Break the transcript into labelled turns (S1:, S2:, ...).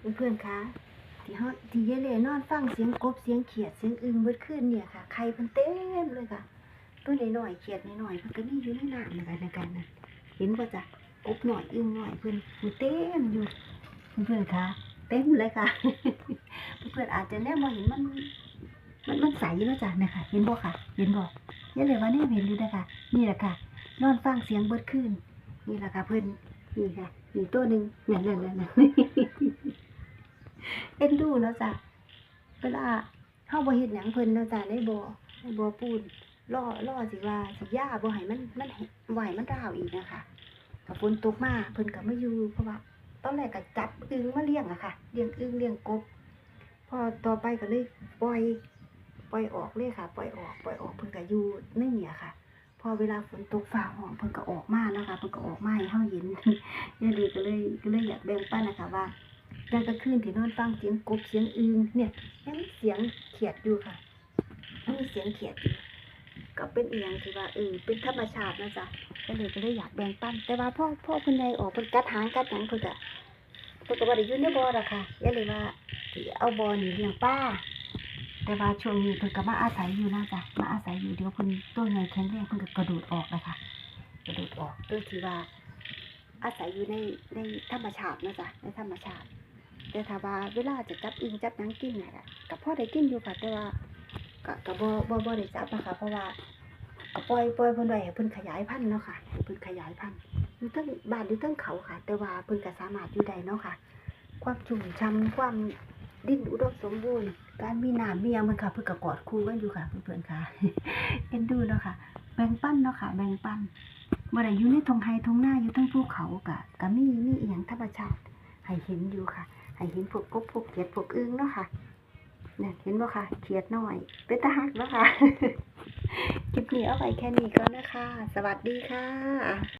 S1: เพื่อนๆคะที่เฮาที่ยายเลนอนฟังเสียงกบเสียงเขียดเสียงอึ่งเบิดคืนเนี่ยค่ะไข่เพิ่นเต็มเลยค่ะตัวน้อยๆเขียดน้อยๆเพิ่นก็มีอยู่ในน้ำนะคะในการนั้นเห็นบ่จ๊ะกบหน้อยอึ่งน้อยเพิ่นอยู่เต็มอยู่เพื่อนๆคะเต็มเลยค่ะ เพื่อนๆอาจจะแน่บ่เห็นมันมันมันใสแล้วจ้ะเนะคะเห็นบ่ค่ะ เห็นบ่ยายเลว่าแน่เห็นอยู่เด้อค่ะนี่แหละค่ะ นอนฟังเสียงเบิดคืนนี่แหละค่ะเพิ่อนนี่ค่ะนี่ตัวหนึ่งนั่นๆๆ เอ็นดูเนาะจ้ะเวลาเฮาบ่เฮ็ดหยังเพิ่นเนาะจ้ะในบ่อในบ่ปูนล่อล่อสิว่าสิย่าบ่ให้มันมันไหวมันร้าวอีกนะคะถ้าฝนตกมาเพิ่นก็มาอยู่เพราะว่าตอนแรกก็จับอึงมาเลี้ยงอะค่ะเลี้ยงอึงเลี้ยงกบ พอต่อไปก็เลยปล่อยปล่อยออกเลยค่ะ ปล่อยออกปล่อยออกเพิ่นก็อยู่ในเนี่ยค่ะ พอเวลาฝนตกฟ้าห้องเพิ่นก็ออกมานะคะเพิ่นก็ออกมาให้เฮาเห็นยายลีก็เลยก็เลยอยากแบ่งปันนะคะว่า ยังกลางคืนที่นอนฟังเสียงกบเสียงอึงเนี่ยยังมีเสียงเขียดอยู่ค่ะยังมีเสียงเขียดอยู่ก็เป็นเอียงที่ว่าเออเป็นธรรมชาตินะจ๊ะก็เลยก็เลยอยากแบ่งปันแต่ว่าพ่อพ่อเพิ่นใดออกเพิ่นกัดหางกัดหยังเพิ่นก็เพิ่นก็บ่ได้อยู่นบอหรอกค่ะยายเลยว่าสิเอาบ่อนี่เลี้ยงปลาแต่ว่าช่วงนี้เพิ่นก็มาอาศัยอยู่นะจ๊ะมาอาศัยอยู่เดี๋ยวเพิ่นตัวใหญ่แข็งแรงเพิ่นก็กระโดดออกเลยค่ะกระโดดออกโดยที่ว่าอาศัยอยู่ในในธรรมชาตินะจ๊ะในธรรมชาติ แต่ถ้าว่าเวลาจะจับอิงจับนังกินเนี่ยกับพ่อได้กินอยู่ค่ะแต่ว่าก็ก็บ่บ่บ่ได้จับนะคะเพราะว่าก็ปล่อยปล่อยเพิ่นไว้ให้เพิ่นขยายพันธุ์เนาะค่ะให้เพิ่นขยายพันธุ์อยู่ทั้งบ้านอยู่ทั้งเขาค่ะ แต่ว่าเพิ่นก็สามารถอยู่ได้เนาะค่ะ ความชุ่มช่ำความดินอุดมสมบูรณ์ การมีน้ำมีหยังมันค่ะเพิ่นก็กอดคู่กันอยู่ค่ะเพื่อนๆค่ะเอ็นดูเนาะค่ะ แบ่งปั้นเนาะค่ะ แบ่งปั้นบ่อได้อยู่ในทงไฮทงหน้าอยู่ทั้งภูเขากะกะมีมีอีหยังธรรมชาติให้เห็นอยู่ค่ะ ให้เห็นพวกกบพวกเขียดพวกอึ้งเนาะค่ะเนี่ยเห็นบ่ค่ะเขียดหน่อยเป็นตาหักเนาะค่ะคลิปนี้เอาไปแค่นี้ก่อนนะคะ สวัสดีค่ะ